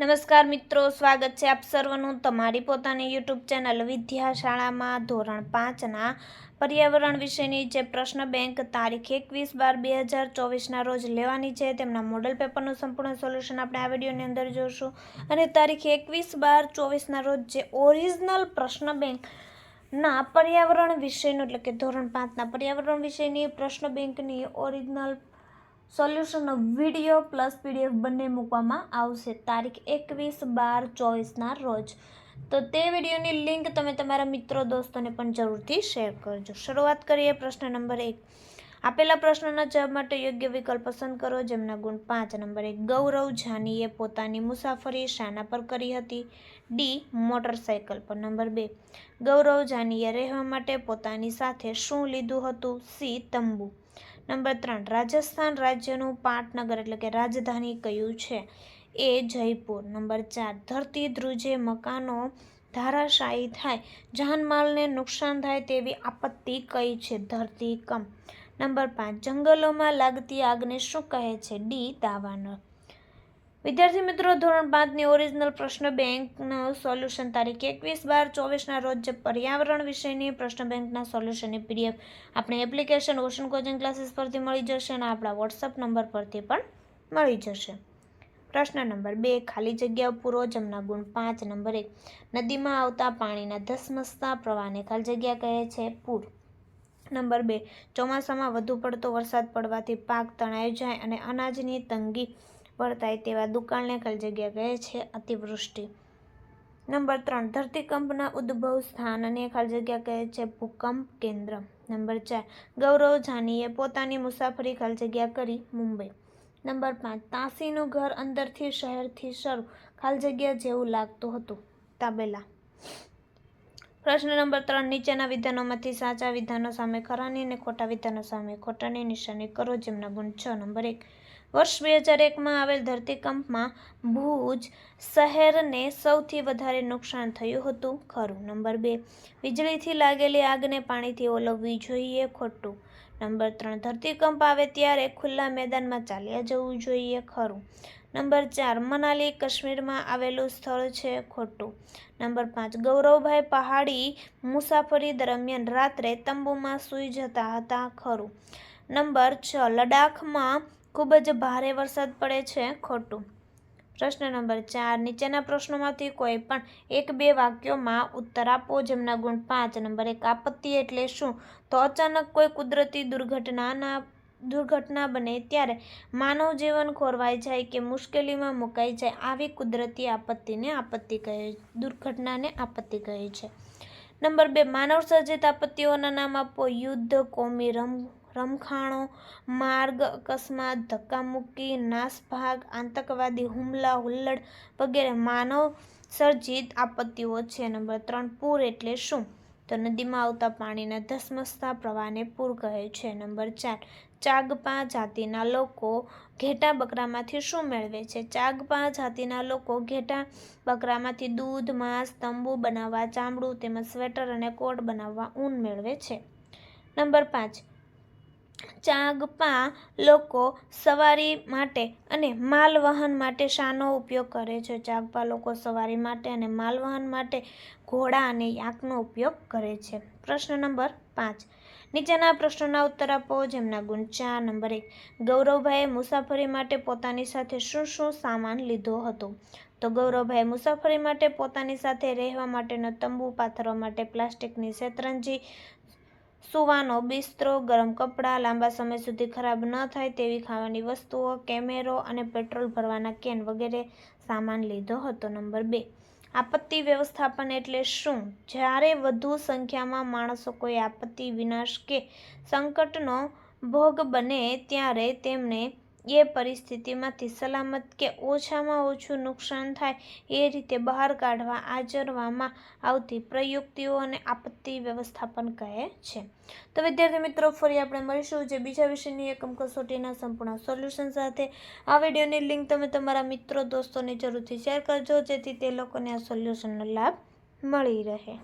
નમસ્કાર મિત્રો, સ્વાગત છે આપ સર્વનું તમારી પોતાની યુટ્યુબ ચેનલ વિદ્યાશાળામાં ધોરણ પાંચના પર્યાવરણ વિષયની જે પ્રશ્ન બેંક તારીખ એકવીસ બાર બે હજાર ચોવીસના રોજ લેવાની છે તેમના મોડલ પેપરનું સંપૂર્ણ સોલ્યુશન આપણે આ વિડીયોની અંદર જોશું. અને તારીખ એકવીસ બાર ચોવીસના રોજ જે ઓરિજિનલ પ્રશ્ન બેંક ના પર્યાવરણ વિષયનું એટલે કે ધોરણ પાંચના પર્યાવરણ વિષયની પ્રશ્ન બેંકની ઓરિજિનલ સોલ્યુશનનો વીડિયો પ્લસ પીડીએફ બંને મૂકવામાં આવશે. તારીખ એકવીસ બાર ચોવીસના રોજ. તો તે વિડીયોની લિંક તમે તમારા મિત્રો દોસ્તોને પણ જરૂરથી શેર કરજો. શરૂઆત કરીએ પ્રશ્ન નંબર એક. આપેલા પ્રશ્નના જવાબ માટે યોગ્ય વિકલ્પ પસંદ કરો, જેમના ગુણ પાંચ. નંબર એક, ગૌરવ જાનીએ પોતાની મુસાફરી શાના પર કરી હતી. ડી, મોટરસાયકલ પર. નંબર બે, ગૌરવ જાનીએ રહેવા માટે પોતાની સાથે શું લીધું હતું? સી, તંબુ. નંબર ત્રણ, રાજસ્થાન રાજ્યનું પાટનગર એટલે કે રાજધાની કયું છે? એ જયપુર. નંબર ચાર, ધરતી ધ્રુજે મકાનો ધારાશાયી થાય. જાનમાલને નુકસાન થાય તેવી આપત્તિ કઈ છે? ધરતી કમ નંબર પાંચ, જંગલોમાં લાગતી આગને શું કહે છે? ડી, દાવાનળ. વિદ્યાર્થી મિત્રો, ધોરણ પાંચની ઓરિજિનલ પ્રશ્ન બેંકનું સોલ્યુશન તારીખ એકવીસ બાર ચોવીસના રોજ પર્યાવરણ વિષયની પ્રશ્ન બેંકના સોલ્યુશનની પીડીએફ આપણે એપ્લિકેશન ઓશન કોચિંગ ક્લાસીસ પરથી મળી જશે અને આપણા વોટ્સઅપ નંબર પરથી પણ મળી જશે. પ્રશ્ન નંબર બે, ખાલી જગ્યા પૂરો, જમના ગુણ પાંચ. નંબર એક, નદીમાં આવતા પાણીના ધસમસતા, પ્રવાહને ખાલી જગ્યા કહે છે, પૂર. નંબર બે, ચોમાસામાં વધુ પડતો વરસાદ પડવાથી પાક તણાઈ જાય અને અનાજની તંગી વર્તાય તેવા દુકાળને ખાલી જગ્યા કહે છે અતિવૃષ્ટિ. નંબર ત્રણ, ધરતીકંપના ઉદ્ભવ સ્થાન અને ખાલી જગ્યા કહે છે ભૂકંપ કેન્દ્ર. નંબર ચાર, ગૌરવ જાનીએ પોતાની મુસાફરી ખાલી જગ્યા કરી મુંબઈ. નંબર પાંચ, તાંસીનું ઘર અંદરથી શહેરથી શરૂ ખાલી જગ્યા જેવું લાગતું હતું. તાબેલા. પ્રશ્ન નંબર ત્રણ, નીચેના વિધાનોમાંથી સાચા વિધાનો સામે ખરાની અને ખોટા વિધાનો સામે ખોટાની નિશાની કરો જેમના ગુણ છ. નંબર એક વર્ષ બે હજાર એકમાં આવેલ ધરતીકંપમાં ભુજ શહેરને સૌથી વધારે નુકસાન થયું હતું. ખરું. નંબર બે, વીજળીથી લાગેલી આગને પાણીથી ઓલવવી જોઈએ ખોટું. નંબર ત્રણ, ધરતીકંપ આવે ત્યારે ખુલ્લા મેદાનમાં ચાલ્યા જવું જોઈએ ખરું. નંબર ચાર, મનાલી, કાશ્મીરમાં આવેલું સ્થળ છે ખોટું. નંબર પાંચ, ગૌરવભાઈ પહાડી મુસાફરી દરમિયાન રાત્રે તંબુમાં સૂઈ જતા હતા ખરું. નંબર છ, લડાખમાં ખૂબ જ ભારે વરસાદ પડે છે ખોટું. પ્રશ્ન નંબર ચાર, નીચેના પ્રશ્નોમાંથી કોઈ પણ એક બે વાક્યોમાં ઉત્તર આપો, જેમના ગુણ પાંચ, નંબર એક આપત્તિ એટલે શું? તો અચાનક કોઈ કુદરતી દુર્ઘટનાના, દુર્ઘટના બને ત્યારે માનવ જીવન ખોરવાઈ જાય કે મુશ્કેલીમાં મુકાઈ જાય આવી કુદરતી આપત્તિને આપત્તિ કહે, દુર્ઘટનાને આપત્તિ કહે છે. નંબર બે, માનવ સર્જિત આપત્તિઓના નામ આપો, યુદ્ધ, કોમી રમ રમખાણો, માર્ગ અકસ્માત ધક્કામુક્કી નાસભાગ, આતંકવાદી હુમલા, હુલ્લડ વગેરે માનવ સર્જિત આપત્તિઓ છે. નંબર ત્રણ, પૂર એટલે શું? તો નદીમાં આવતા પાણીના ધસમસતા પ્રવાહને પૂર કહે છે. નંબર ચાર, ચાગપા જાતિના લોકો ઘેટા બકરામાંથી શું મેળવે છે? ચાગપા જાતિના લોકો ઘેટા બકરામાંથી દૂધ, માંસ, તંબુ બનાવવા, ચામડું તેમજ સ્વેટર અને કોટ બનાવવા ઊન મેળવે છે. નંબર પાંચ ચાગપા લોકો સવારી માટે અને માલવહન માટે શાનો ઉપયોગ કરે છે. ચાગપા લોકો સવારી માટે અને માલવહન માટે ઘોડા અને યાકનો ઉપયોગ કરે છે. પ્રશ્ન નંબર પાંચ. નીચેના પ્રશ્નોના ઉત્તર આપો, જેમના ગુણ ચાર. નંબર એક. ગૌરવભાઈએ મુસાફરી માટે પોતાની સાથે શું શું સામાન લીધો હતો? તો ગૌરવભાઈ મુસાફરી માટે પોતાની સાથે રહેવા માટેનો તંબુ, પાથરવા માટે પ્લાસ્ટિકની શેતરંજી સૂવાનો બિસ્તરો, ગરમ કપડાં, લાંબા સમય સુધી ખરાબ ન થાય તેવી ખાવાની વસ્તુઓ, કેમેરો અને પેટ્રોલ ભરવાના કેન વગેરે સામાન લીધો હતો. નંબર બે, આપત્તિ વ્યવસ્થાપન એટલે શું? જ્યારે વધુ સંખ્યામાં માણસો કોઈ આપત્તિ, વિનાશ કે સંકટનો ભોગ બને, ત્યારે તેમને એ પરિસ્થિતિમાંથી સલામત કે ઓછામાં ઓછું નુકસાન થાય એ રીતે બહાર કાઢવા, આચરવામાં આવતી પ્રયુક્તિઓને આપત્તિ વ્યવસ્થાપન કહે છે. તો વિદ્યાર્થી મિત્રો, ફરી આપણે મળીશું જે બીજા વિષયની એકમ કસોટીના સંપૂર્ણ સોલ્યુશન સાથે. આ વિડીયોની લિંક તમે તમારા મિત્રો, દોસ્તોને જરૂરથી શેર કરજો, જેથી તે લોકોને આ સોલ્યુશનનો લાભ મળી રહે.